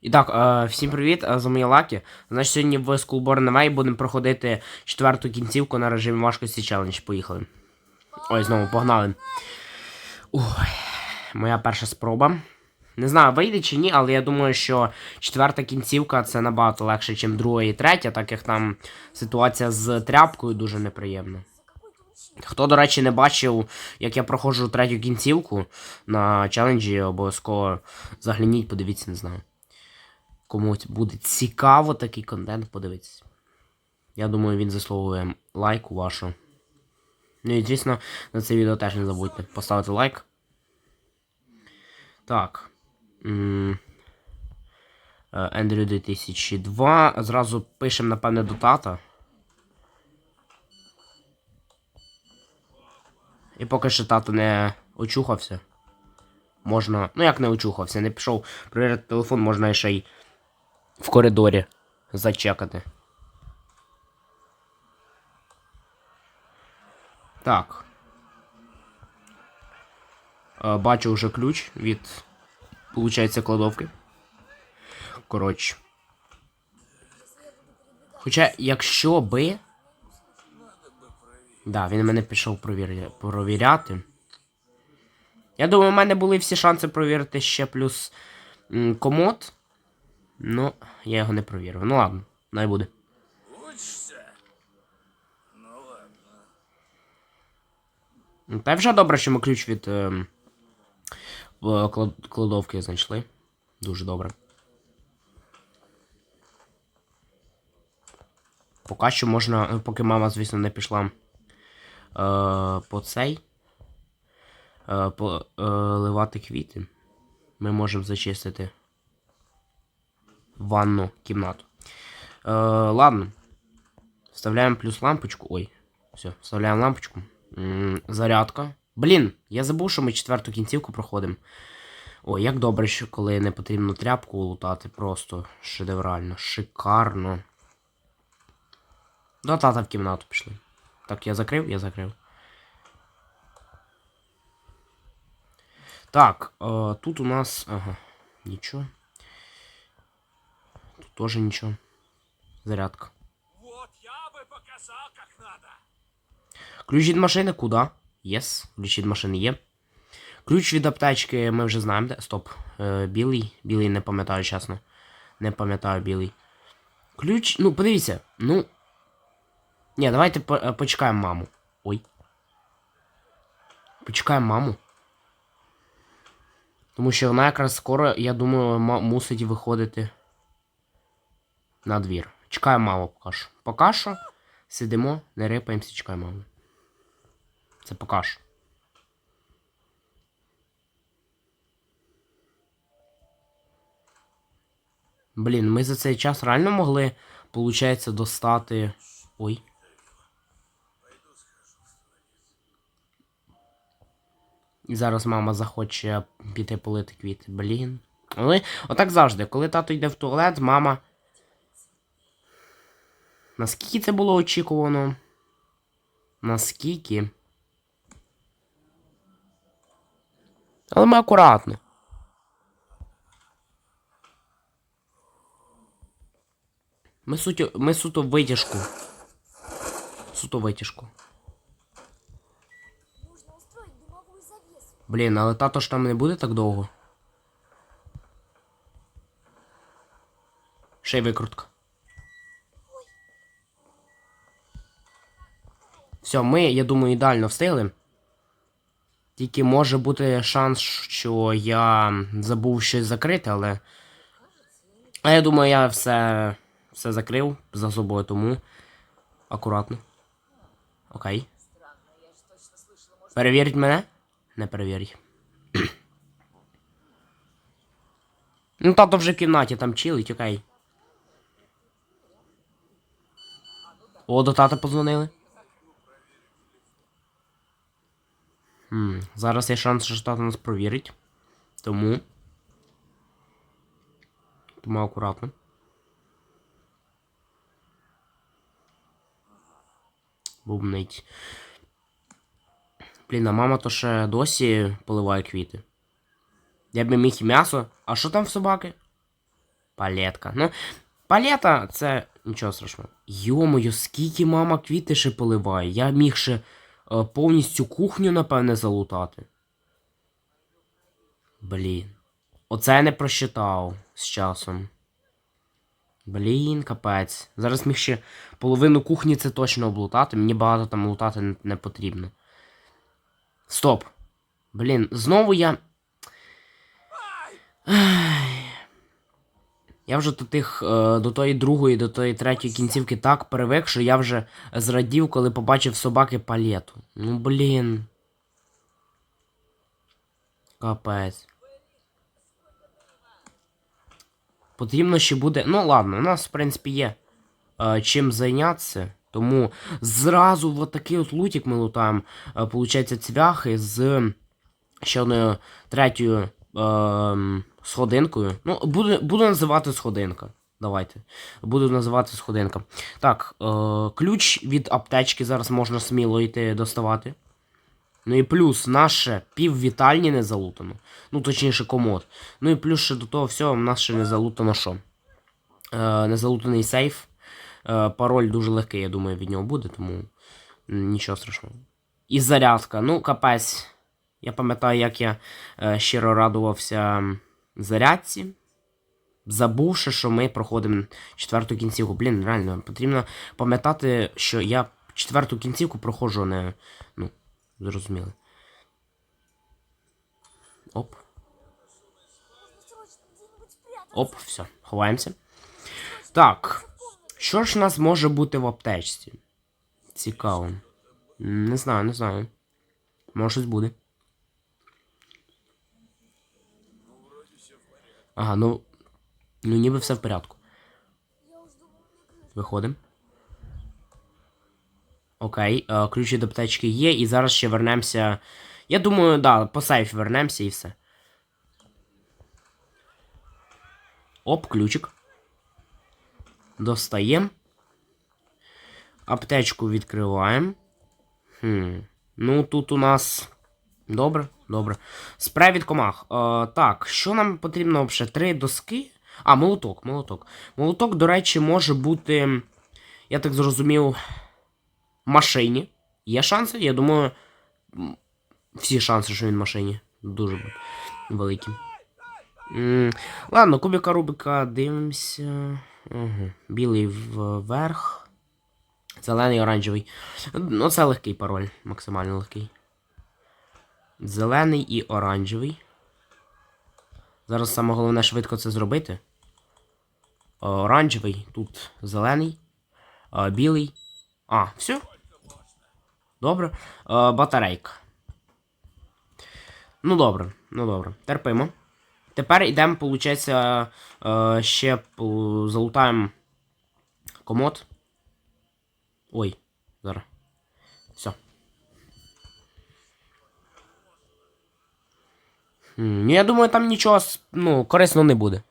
І так, е, всім привіт, е, з моєї лаки. Значить, сьогодні в Schoolborn Away будемо проходити четверту кінцівку на режимі важкості челендж. Поїхали. Ой, знову погнали. Ой, моя перша спроба. Не знаю, вийде чи ні, але я думаю, що четверта кінцівка це набагато легше, ніж друга і третя, так як там ситуація з тряпкою дуже неприємна. Хто, до речі, не бачив, як я проходжу третю кінцівку на челенджі, обов'язково загляніть, подивіться, не знаю. Комусь буде цікаво такий контент, подивитися. Я думаю, він заслуговує лайку вашу. Ну і звісно, на це відео теж не забудьте поставити лайк. Так. Ендрю 2002. Зразу пишемо, напевне, до тата. І поки що тато не очухався. Можна. Ну як не очухався, не пішов перевірити телефон, можна ще й в коридорі зачекати. Так. Е, Бачу вже ключ від, получається, кладовки. Коротше. Хоча, якщо би. Да, він мене пішов провіря... провіряти. Я думаю, у мене були всі шанси провірити ще плюс комод. Ну, я його не провірив. Ну ладно, най буде. Учишься? Ну ладно. Та вже добре, що ми ключ від клад- кладовки знайшли. Дуже добре. Поки що можна, е, поки мама, звісно, не пішла е, по цей. Е, поливати квіти. Ми можемо зачистити ванну кімнату. Е, ладно. Вставляємо плюс лампочку. Ой, все, вставляємо лампочку. М, зарядка. Блін, я забув, що ми четверту кінцівку проходимо. Ой, як добре, що коли не потрібно тряпку лутати, просто шедеврально, шикарно. До тата в кімнату пішли. Так, я закрив, я закрив. Так, е, тут у нас. Ага, нічого. Тут теж нічого. Зарядка. Вот я бы показал, как надо. Ключ від машини куди? Єс, ключ від машини є. Ключ від аптечки ми вже знаємо, де. Стоп. Е, білий. Білий не пам'ятаю, чесно. Не пам'ятаю білий. Ключ. Ну, подивіться. Ну. Ні, давайте по- е, почекаємо маму. Ой. Почекаємо маму. Тому що вона якраз скоро, я думаю, ма- мусить виходити на двір. Чекаємо маму поки що. Сидимо, не рипаємося, чекаємо маму. Це поки. Блін, ми за цей час реально могли, получається, достати. Ой. І зараз мама захоче піти полити квіти. Блін. Але отак завжди, коли тато йде в туалет, мама. Наскільки це було очікувано? Наскільки? Але ми акуратно. Ми суто, ми суто витяжку. Суто витяжку. Блін, але тато ж там не буде так довго. Ще й викрутка. Все, ми, я думаю, ідеально встигли. Тільки може бути шанс, що я забув щось закрити, але. А я думаю, я все, все закрив за собою, тому. Акуратно. Окей. Перевірить мене? Не перевірить. ну, тато вже в кімнаті там чилить, окей. О, до тата зараз є шанс, що тато нас провірить. Тому. Тому акуратно. Бубнить. Блін, а мама то ще досі поливає квіти. Я б міг і м'ясо. А що там в собаки? Палетка. Ну, палета це нічого страшного. Йомою, скільки мама квіти ще поливає. Я міг ще повністю кухню, напевне, залутати. Блін. Оце я не просчитав з часом. Блін, капець. Зараз міг ще половину кухні це точно облутати. Мені багато там лутати не потрібно. Стоп. Блін, знову я. Ай. Я вже до тих, е, до тої другої, до тої третьої кінцівки так привик, що я вже зрадів, коли побачив собаки палету. Ну блін. Капець. Потрібно ще буде. Ну ладно, у нас, в принципі, є е, чим зайнятися. Тому зразу в такий от лутик ми лутаємо. Е, получається, цвяхи з ще одною третьою е, сходинкою. Ну, буду, буду називати сходинка. Давайте. Буду називати сходинка. Так, е, ключ від аптечки зараз можна сміло йти доставати. Ну і плюс наше піввітальні не залутано. Ну, точніше, комод. Ну і плюс ще до того всього в нас ще не залутано що? Е, не залутаний сейф. Е, пароль дуже легкий, я думаю, від нього буде, тому нічого страшного. І зарядка. Ну, капець. Я пам'ятаю, як я е, щиро радувався зарядці. Забувши, що ми проходимо четверту кінцівку. Блін, реально, потрібно пам'ятати, що я четверту кінцівку проходжу, не. Ну, зрозуміли. Оп. Оп, все, ховаємося. Так. Що ж у нас може бути в аптечці? Цікаво. Не знаю, не знаю. Може щось буде. Ага, ну. Ну ніби все в порядку. Виходимо. Окей, е, ключ від аптечки є, і зараз ще вернемося. Я думаю, да, по сейф вернемося і все. Оп, ключик. Достаємо. Аптечку відкриваємо. Хм. Ну, тут у нас. Добре, добре. Спрей від комах. Е, так, що нам потрібно взагалі? Три доски. А, молоток, молоток. Молоток, до речі, може бути. Я так зрозумів. В машині. Є шанси? Я думаю. Всі шанси, що він в машині. Дуже великі. Ладно, кубика Рубика дивимося. Угу. Білий вверх. Зелений, оранжевий. Ну, це легкий пароль, максимально легкий. Зелений і оранжевий. Зараз саме головне швидко це зробити. Е, Оранжевий, тут зелений, е, білий. А, все. Добре. Е, Батарейка. Ну добре, ну добре. Терпимо. Тепер йдемо, виходить, ще залутаємо комод. Ой, зараз. Все. Ну, я думаю, там нічого ну, корисного не буде.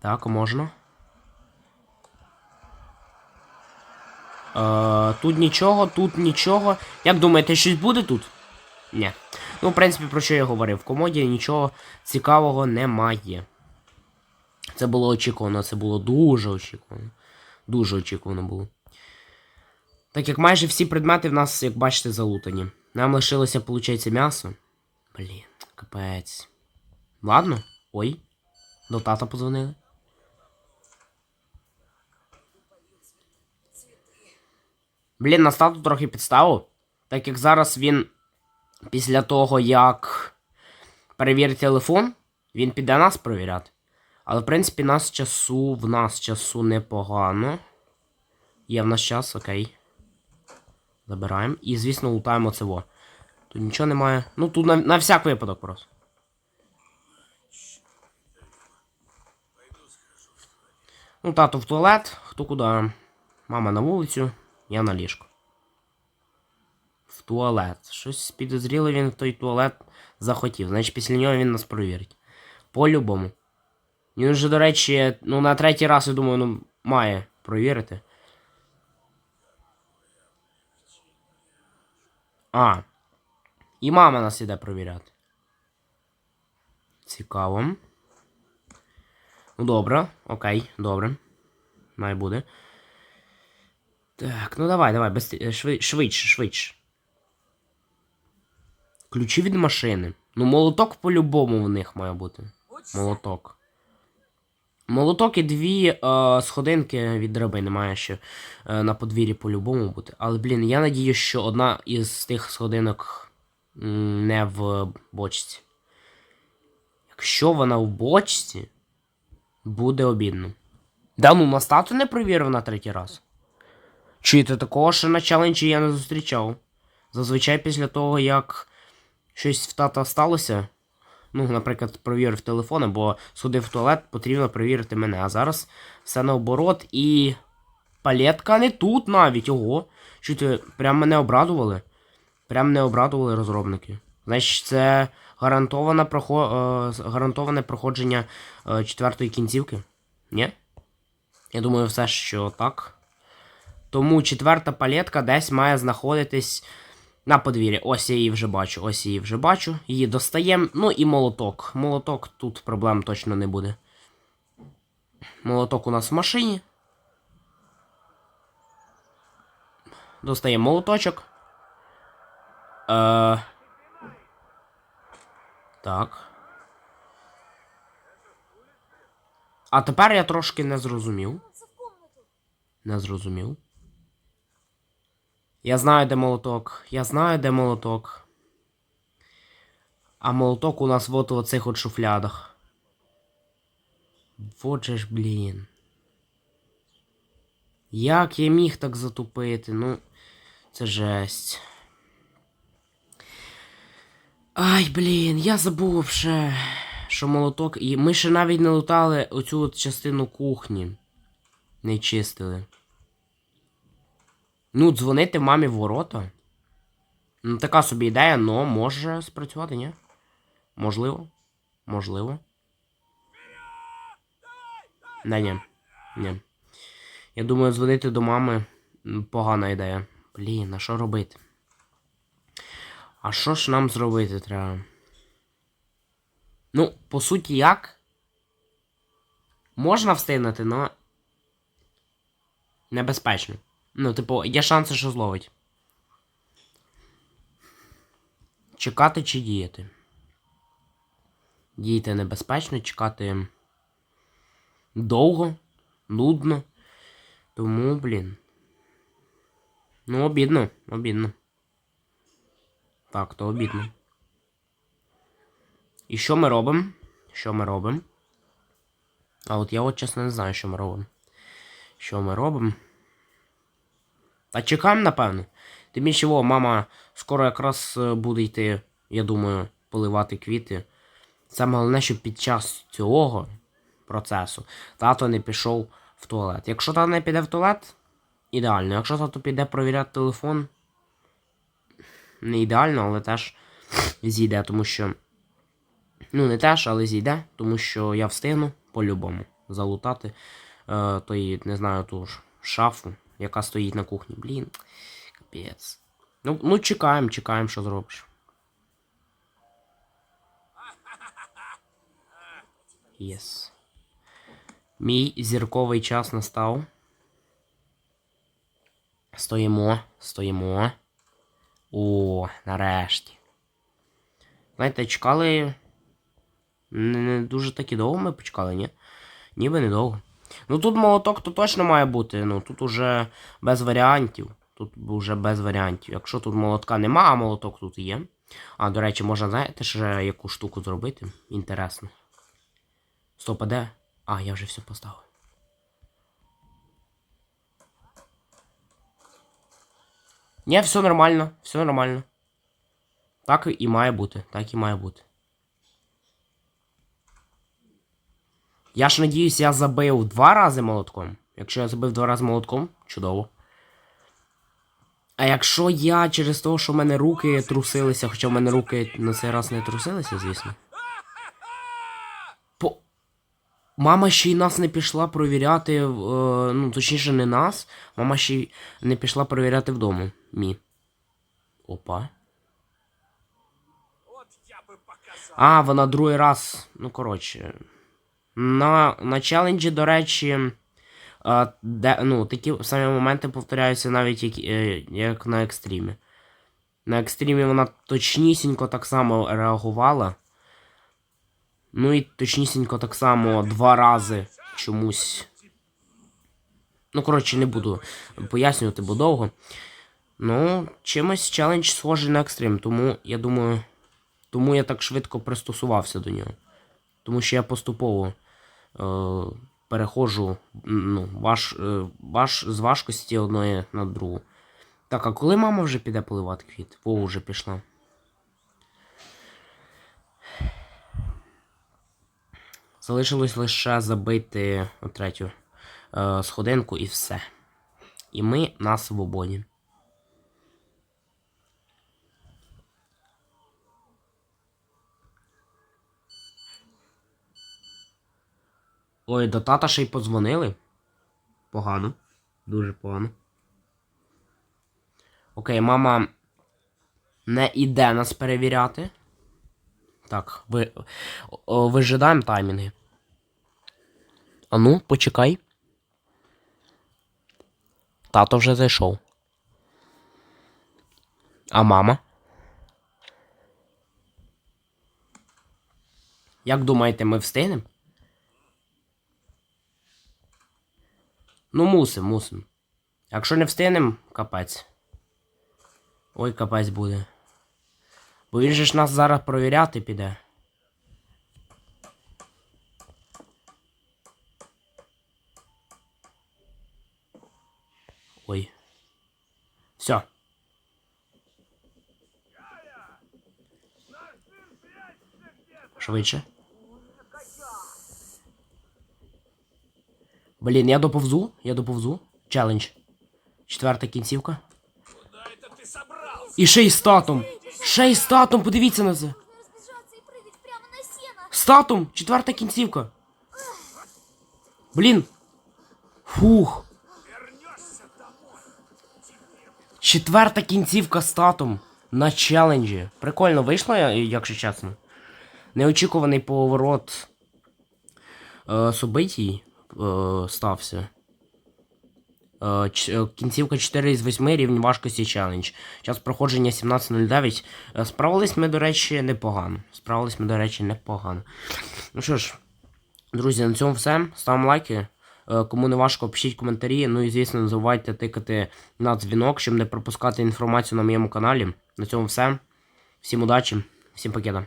Так, можна. Е, тут нічого, тут нічого. Як думаєте, щось буде тут? Ні. Ну, в принципі, про що я говорив? В комоді нічого цікавого немає. Це було очікувано, це було дуже очікувано. Дуже очікувано було. Так як майже всі предмети в нас, як бачите, залутані. Нам лишилося, виходить, м'ясо. Блін, капець. Ладно. Ой. До тата позвонили. Блін, нас тату трохи підставив. Так як зараз він після того, як перевірить телефон, він піде нас перевіряти. Але, в принципі, нас часу, в нас часу непогано. Є в нас час, окей. Забираємо. І, звісно, лутаємо цього. Тут нічого немає. Ну, тут на, на всяк випадок просто. Ну, тато в туалет, хто куди? Мама на вулицю, я на ліжко. В туалет. Щось підозріло він в той туалет захотів. Значить, після нього він нас провірить. По-любому. Він вже, до речі, ну на третій раз, я думаю, ну, має провірити. А. І мама нас іде провіряти. Цікаво. Ну добре, окей, добре. Має буде. Так, ну давай, давай, швидше, швидше. Ключі від машини. Ну, молоток по-любому в них має бути. Молоток. Молоток і дві е, сходинки від драбини має ще е, на подвір'ї по-любому бути. Але, блін, я надію, що одна із тих сходинок не в бочці. Якщо вона в бочці, буде обідно. Да ну на стату не провірив на третій раз. Чуєте, такого ще на челенджі я не зустрічав. Зазвичай після того, як щось в тата сталося, ну, наприклад, провірив телефон, або сходив в туалет, потрібно перевірити мене. А зараз все наоборот і. Палетка не тут навіть, ого. Чуєте, прям мене обрадували. Прям не обрадували розробники. Значить, це гарантоване, прохо... е, гарантоване проходження е, четвертої кінцівки. Ні? Я думаю, все, що так. Тому четверта палетка десь має знаходитись на подвір'ї. Ось я її вже бачу, ось я її вже бачу. Її достаємо. Ну і молоток. Молоток тут проблем точно не буде. Молоток у нас в машині. Достаємо молоточок. Е... Так. А тепер я трошки не зрозумів. Не зрозумів. Я знаю, де молоток. Я знаю, де молоток. А молоток у нас вот в оцих от шуфлядах. Вот же ж, блін. Як я міг так затупити? Ну, це жесть. Ай, блін, я забув ще, що молоток. І ми ще навіть не лутали оцю от частину кухні. Не чистили. Ну, дзвонити мамі в ворота. Ну, така собі ідея, но може спрацювати, ні? Можливо. Можливо. Не, ні. Ні. Я думаю, дзвонити до мами погана ідея. Блін, а що робити? А що ж нам зробити треба? Ну, по суті, як? Можна встигнути, но. Небезпечно. Ну, типу, є шанси, що зловить. Чекати чи діяти? Діяти небезпечно, чекати довго, нудно. Тому, блін. Ну, обідно, обідно. Так, то обідно. І що ми робимо? Що ми робимо? А от я от чесно не знаю, що ми робимо. Що ми робимо? Та чекаємо, напевно. Тим більше, о, мама скоро якраз е, буде йти, я думаю, поливати квіти. Саме головне, щоб під час цього процесу тато не пішов в туалет. Якщо тато не піде в туалет, ідеально. Якщо тато піде провіряти телефон, не ідеально, але теж зійде, тому що. Ну, не теж, але зійде, тому що я встигну по-любому залутати е, той, не знаю, ту ж шафу, яка стоїть на кухні. Блін, капець. Ну, ну чекаємо, чекаємо, що зробиш. Єс. Мій зірковий час настав. Стоїмо, стоїмо. О, нарешті. Знаєте, чекали. Не, дуже таки довго ми почекали, ні? Ніби недовго. Ну тут молоток то точно має бути. Ну тут уже без варіантів. Тут вже без варіантів. Якщо тут молотка нема, а молоток тут є. А, до речі, можна, знаєте, ще яку штуку зробити? Інтересно. Стоп, а де? А, я вже все поставив. Ні, все нормально, все нормально. Так і має бути, так і має бути. Я ж надіюсь, я забив два рази молотком. Якщо я забив два рази молотком, чудово. А якщо я через те, що в мене руки трусилися, хоча в мене руки на цей раз не трусилися, звісно. По... Мама ще й нас не пішла провіряти, е, ну, точніше, не нас. Мама ще й не пішла провіряти вдома. Мі. Опа. А, вона другий раз. Ну, коротше. На, на челенджі, до речі, де, ну, такі самі моменти повторяються навіть як, е, як на екстримі. На екстримі вона точнісінько так само реагувала. Ну і точнісінько так само два рази чомусь. Ну, коротше, не буду пояснювати, бо довго. Ну, чимось челендж схожий на екстрим, тому я думаю. Тому я так швидко пристосувався до нього. Тому що я поступово е, переходжу ну, ваш, е, ваш, з важкості одної на другу. Так, а коли мама вже піде поливати квіт? Во вже пішла. Залишилось лише забити третю е, сходинку і все. І ми на свободі. Ой, до тата ще й подзвонили. Погано. Дуже погано. Окей, мама не іде нас перевіряти. Так, ви, о, вижидаємо таймінги. А ну, почекай. Тато вже зайшов. А мама? Як думаєте, ми встигнемо? Ну, мусим, мусим. Якщо не встигнемо, капець. Ой, капець буде. Бо він же ж нас зараз провіряти піде. Ой. Все. Швидше. Блін, я доповзу, я доповзу. Челендж. Четверта кінцівка. Куда это ты собрался? І ще й з татом. Ще й з татом, подивіться на це. Нужно разбежаться и прыгать прямо на сено. З татом, четверта кінцівка. Блін. Фух. Вернешься домой. Четверта кінцівка з татом. На челенджі. Прикольно вийшло, я- якщо чесно. Неочікуваний поворот е, собитій е, стався. Е, е, кінцівка 4 із 8 рівень важкості челендж. Час проходження 17.09. Е, Справились ми, до речі, непогано. Справились ми, до речі, непогано. Ну що ж, друзі, на цьому все. Ставимо лайки. Е, Кому не важко, пишіть коментарі. Ну і звісно, не забувайте тикати на дзвінок, щоб не пропускати інформацію на моєму каналі. На цьому все. Всім удачі, всім пакета.